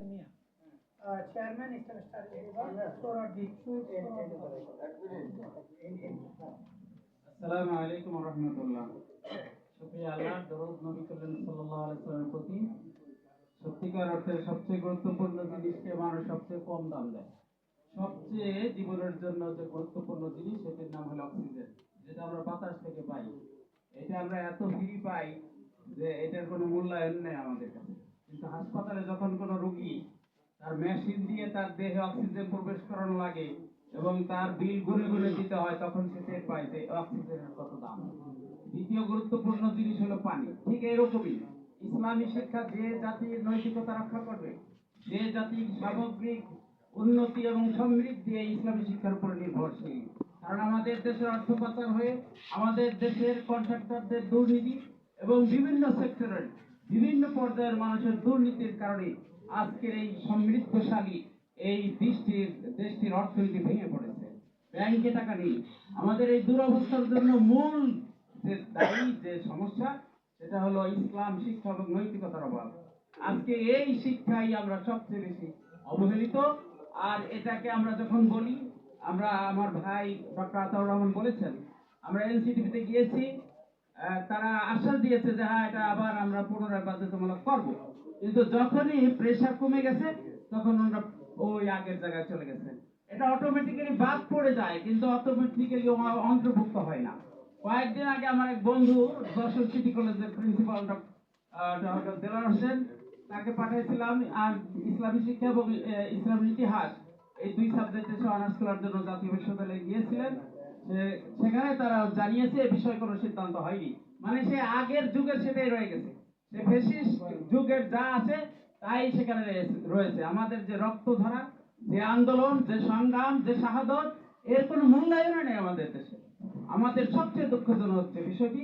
Chairman, Mr. Mr. Floor of the. আসসালামু আলাইকুম রহমতুল্লাহ সুপ্রিয় আল্লাহ দরুদ নবী করিম সাল্লাল্লাহু আলাইহি সাল্লামের প্রতি। সত্যিকার অর্থে সবচেয়ে গুরুত্বপূর্ণ জিনিসকে মানুষ সবচেয়ে কম দাম দেয়। সবচেয়ে জীবনের জন্য যে গুরুত্বপূর্ণ জিনিস সেটির নাম হলো অক্সিজেন যেটা আমরা বাতাস থেকে পাই। এটা আমরা এত ফ্রি পাই যে এটার কোনো মূল্যায়ন নেই আমাদের কাছে। হাসপাতালে যখন কোনো রুগী তার মেশিন দিয়ে তার দেহে অক্সিজেন প্রবেশ করানো লাগে এবং তার বিল গুনে গুনে দিতে হয়, তখন সে টের পায় যে অক্সিজেনের কত দাম। দ্বিতীয় গুরুত্বপূর্ণ জিনিস হলো পানি। ঠিক এরকমই ইসলামী শিক্ষা যে জাতির নৈতিকতা রক্ষা করবে, যে জাতির সামগ্রিক উন্নতি এবং সমৃদ্ধি এই ইসলামী শিক্ষার উপর নির্ভরশীল। কারণ আমাদের দেশের অর্থ পাচার হয়ে আমাদের দেশের কন্ট্রাক্টরদের দুর্নীতি এবং বিভিন্ন সেক্টরের বিভিন্ন পর্যায়ের মানুষের দুর্নীতির কারণে আজকের এই সমৃদ্ধশালী এই দেশটির দেশটির অর্থনীতি ভেঙে পড়েছে। ব্যাংকে টাকা নেই। আমাদের এই দুরবস্থার জন্য মূল যে দায়ী, যে সমস্যা, সেটা হলো ইসলাম, শিক্ষা এবং নৈতিকতার অভাব। আজকে এই শিক্ষাই আমরা সবচেয়ে বেশি অবহেলিত। আর এটাকে আমরা যখন বলি, আমরা আমার ভাই ডক্টর আতাউর রহমান বলেছেন, আমরা এনসিটিভিতে গিয়েছি তারা আশ্বাস দিয়েছে যে হ্যাঁ এটা আবার আমরা পুনরায় বাধ্যতামূলক করব। কিন্তু যখনই প্রেশার কমে গেছে তখন ওরা ওই আগের জায়গায় চলে গেছে। এটা অটোমেটিক্যালি বাদ পড়ে যায় কিন্তু অটোমেটিক্যালি অন্তর্ভুক্ত হয় না। কয়েকদিন আগে আমার এক বন্ধু যশোর সিটি কলেজের প্রিন্সিপাল ডক্টর দেলার হোসেন তাকে পাঠিয়েছিলাম আর ইসলামী শিক্ষা এবং আহ, ইসলামের ইতিহাস। এই দুই সাবজেক্টে সে অনার্স করার জন্য জাতীয় বিশ্ববিদ্যালয়ে গিয়েছিলেন। সেখানে তারা জানিয়েছে বিষয়ে কোনো সিদ্ধান্ত হয়নি। মানে সে আগের যুগের সেটাই রয়ে গেছে। সে ফেসিস যুগের যা আছে, তাই সেখানে রয়েছে। আমাদের যে রক্ত ধরা যে আন্দোলন, যে সংগ্রাম, যে শাহাদত, এর কোনো মূল্যায়ন নেই আমাদের দেশে। আমাদের সবচেয়ে দুঃখজনক হচ্ছে বিষয়টি,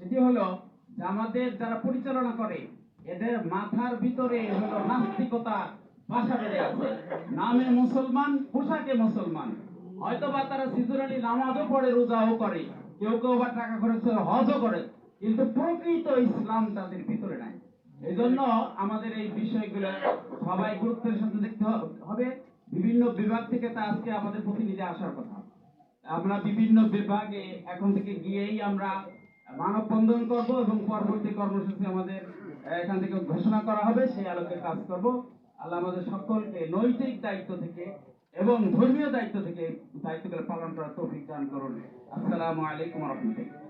সেটি হলো যে আমাদের যারা পরিচালনা করে, এদের মাথার ভিতরে হলো নাস্তিকতা বাসা বেড়ে আছে। নামে মুসলমান, পোশাকে মুসলমান। হয়তো বা তারা সিজনালি নামাজও পড়ে, রোজাও করে, কেউ কেউ বা টাকা খরচ করে, হজও করে, কিন্তু প্রকৃত ইসলাম তাদের ভিতরে নাই। এই জন্য আমাদের এই বিষয়গুলো সবাই গুরুত্বের সাথে দেখতে হবে। বিভিন্ন বিভাগ থেকে তা আজকে আমাদের প্রতিনিধি আসার কথা। আমরা বিভিন্ন বিভাগে এখন থেকে গিয়েই আমরা মানববন্ধন করব এবং পরবর্তী কর্মসূচি আমাদের এখান থেকে ঘোষণা করা হবে, সেই আলোকে কাজ করব। আল্লাহ আমাদের সকলকে নৈতিক দায়িত্ব থেকে এবং ধর্মীয় দায়িত্ব থেকে দায়িত্বগুলো পালন করার তৌফিক দান করুন। আসসালামু আলাইকুম রহমতুল্লাহ।